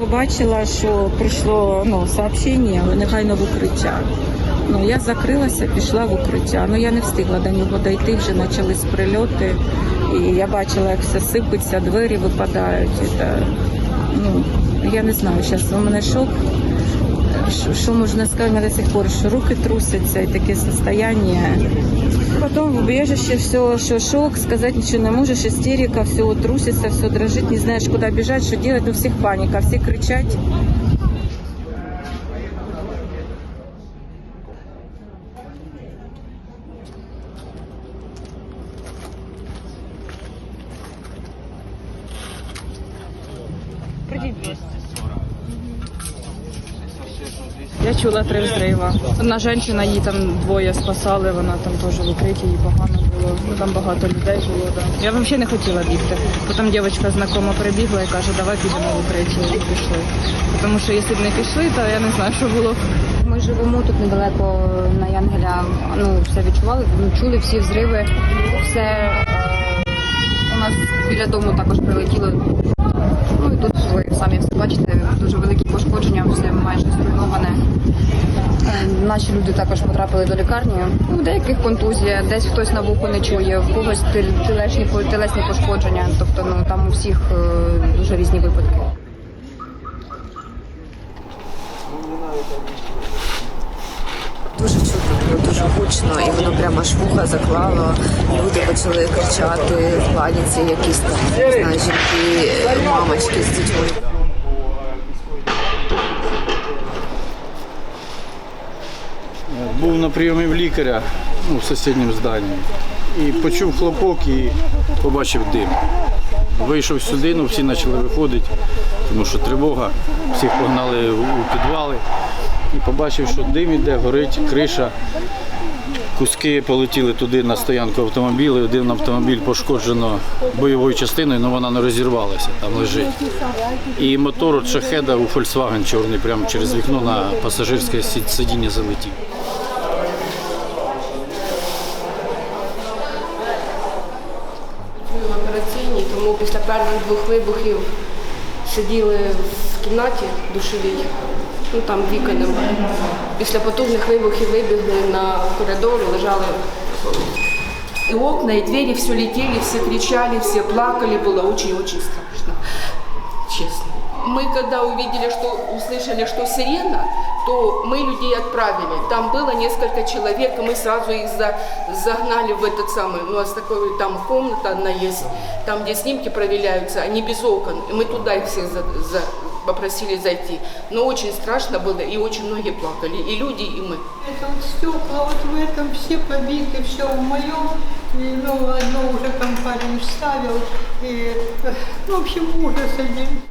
Побачила, що прийшло ну, сообщення, негайно в укриття. Ну, я закрилася, пішла в укриття. Ну, я не встигла до нього дойти, вже почались прильоти. І я бачила, як все сипеться, двері випадають. І та, ну, я не знаю, зараз у мене шок. Що, що можна сказати до сих пор, що руки трусяться і таке состояние. Потом в убежище все, що шок, сказать ничего не можешь, истерика, все трусится, все дрожит, не знаешь, куда бежать, что делать, у всех паника, все кричать. Я чула три взрива. Одна жінка, її там двоє спасали, вона там теж в укритті, їй погано було. Ну, там багато людей було. Да. Я взагалі не хотіла бігти. Потім дівчинка знакома прибігла і каже, давай підемо в укриття. І пішли. Тому що якщо б не пішли, то я не знаю, що було. Ми живемо тут недалеко на Янгеля. Ну, все відчували, ну, чули всі взриви, все е, у нас біля дому також прилетіло. Ну і тут ви самі бачите, дуже великі пошкодження, все майже зруйноване. Наші люди також потрапили до лікарні. Ну, у деяких контузія, десь хтось на вухо не чує, в когось тілесні, тілесні пошкодження. Тобто ну там у всіх е, дуже різні випадки. Дуже чутно дуже гучно, і воно прямо аж вуха заклало. Люди почали кричати в паніці, якісь там не жінки, мамочки з дітьми. На прийомі в лікаря ну, в сусідньому зданні. І почув хлопок і побачив дим. Вийшов сюди, ну всі почали виходити, тому що тривога, всіх погнали у підвали. І побачив, що дим іде, горить, криша. Куски полетіли туди на стоянку автомобілів. Один автомобіль пошкоджено бойовою частиною, але вона не розірвалася, там лежить. І мотор от шахеда у Volkswagen чорний прямо через вікно на пасажирське сидіння залетів. в тому після перших двох вибухів сиділи в кімнаті душовій, ну там віка немає. Після потужних вибухів вибігли на коридор, лежали. И окна, и двери все летели, все кричали, все плакали, было очень-очень страшно. Мы когда увидели, что услышали, что сирена, то мы людей отправили. Там было несколько человек, и мы сразу их за- загнали в этот самый, у нас такой там комната одна есть, там, где снимки проверяются, они без окон, и мы туда их всех за- за- попросили зайти. Но очень страшно было, и очень многие плакали, и люди, и мы. Это вот стекла вот в этом все побиты, все в моем. И, ну, одно уже там парень ставил. И, э, ну, в общем, ужас один.